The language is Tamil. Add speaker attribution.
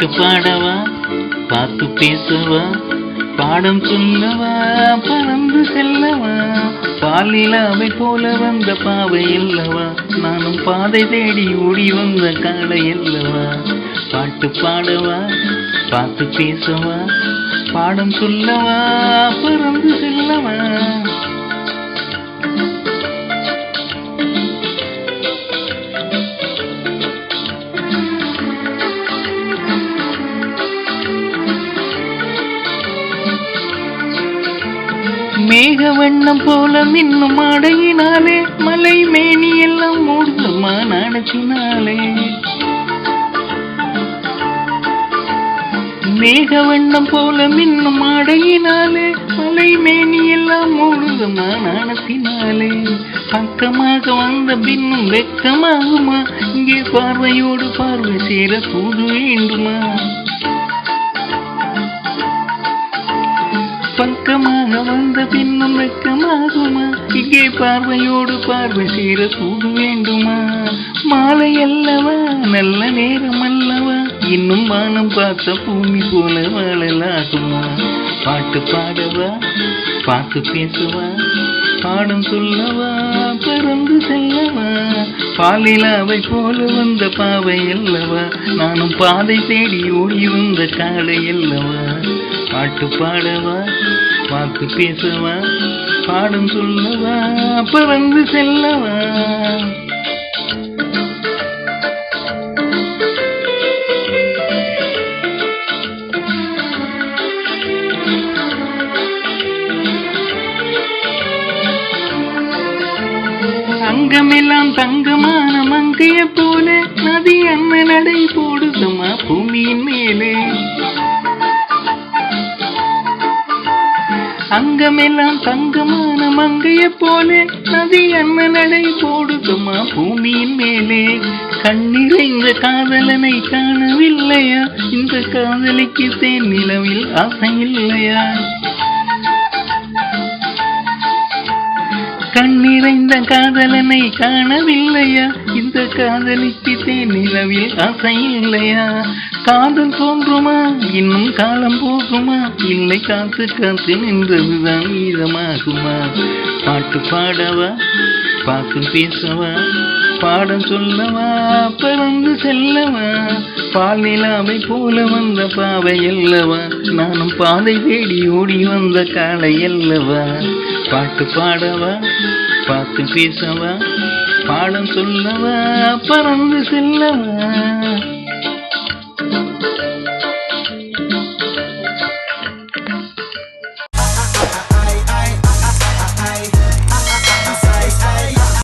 Speaker 1: பாட்டு பாடவா? பார்த்து பேசவா? பாடம் சொல்லவா? பறந்து செல்லவா? பாலிலாவை போல வந்த பாவை அல்லவா? நானும் பாதை தேடி ஓடி வந்த காலை அல்லவா? பாட்டு பாடவா? பார்த்து பேசவா? பாடம் சொல்லவா? பறந்து செல்லவா மேக வண்ணம் போல மின்னும் அடையினாலே மலை மேனி எல்லாம் மூடுமா நடத்தினாலே மேக வண்ணம் போல மின்னும் அடையினாலே மலை மேனி எல்லாம் மூடுமா நாணத்தினாலே பக்கமாக வந்த பின்னும் வெக்கமாகுமா? இங்கே பார்வையோடு பார்வை சேர போது வேண்டுமா? பக்கமாக வந்த பின்னும் வெக்கமாகுமா இங்கே பார்வையோடு பார்வை சேர கூடு வேண்டுமா? மாலை அல்லவா? நல்ல நேரம் அல்லவா? இன்னும் வானம் பார்த்த பூமி போல வாழலாகுமா? பாட்டு பாடவா? பார்த்து பேசுவா? பாடம் சொல்லவா? பறந்து செல்லவா? பாலிலாவை போல வந்த பாவை அல்லவா? நானும் பாதை தேடி ஓடி வந்த காலை அல்லவா? பாட்டு பாடவா பார்த்து பேசவா பாடம் சொல்லவா பறந்து செல்லவா? தங்கமெல்லாம் தங்கமான மங்கைய போல நதி அண்ணன் நடை போடுதமா பூமியின் மேலே. அங்கமெல்லாம் தங்கமான மங்கைய போல நதி அண்ண நடை போடுதுமா பூமியின் மேலே. கண்ணிறைந்த காதலனை காணவில்லையா? இந்த காதலிக்கு தேன் நிலவில் ஆசை இல்லையா? கண்ணிறைந்த காதலனை காணவில்லையா? இந்த காதலிக்கு நிலவில் ஆசை இல்லையா காதல் தோன்றுமா? இன்னும் காலம் போகுமா? இல்லை காத்து காத்து நின்றதுதான் ஈரமாகுமா பாட்டு பாடவா? பார்த்து பேசவா? பாடம் சொல்லவா? பறந்து செல்லவா? பால் நிலாவை போல வந்த பாவை அல்லவா? நானும் பாதை தேடி ஓடி வந்த காலை அல்லவா? பாட்டு பாடவா? பார்த்து பேசவா? பாடம் சொல்லவா? பறந்து செல்லவா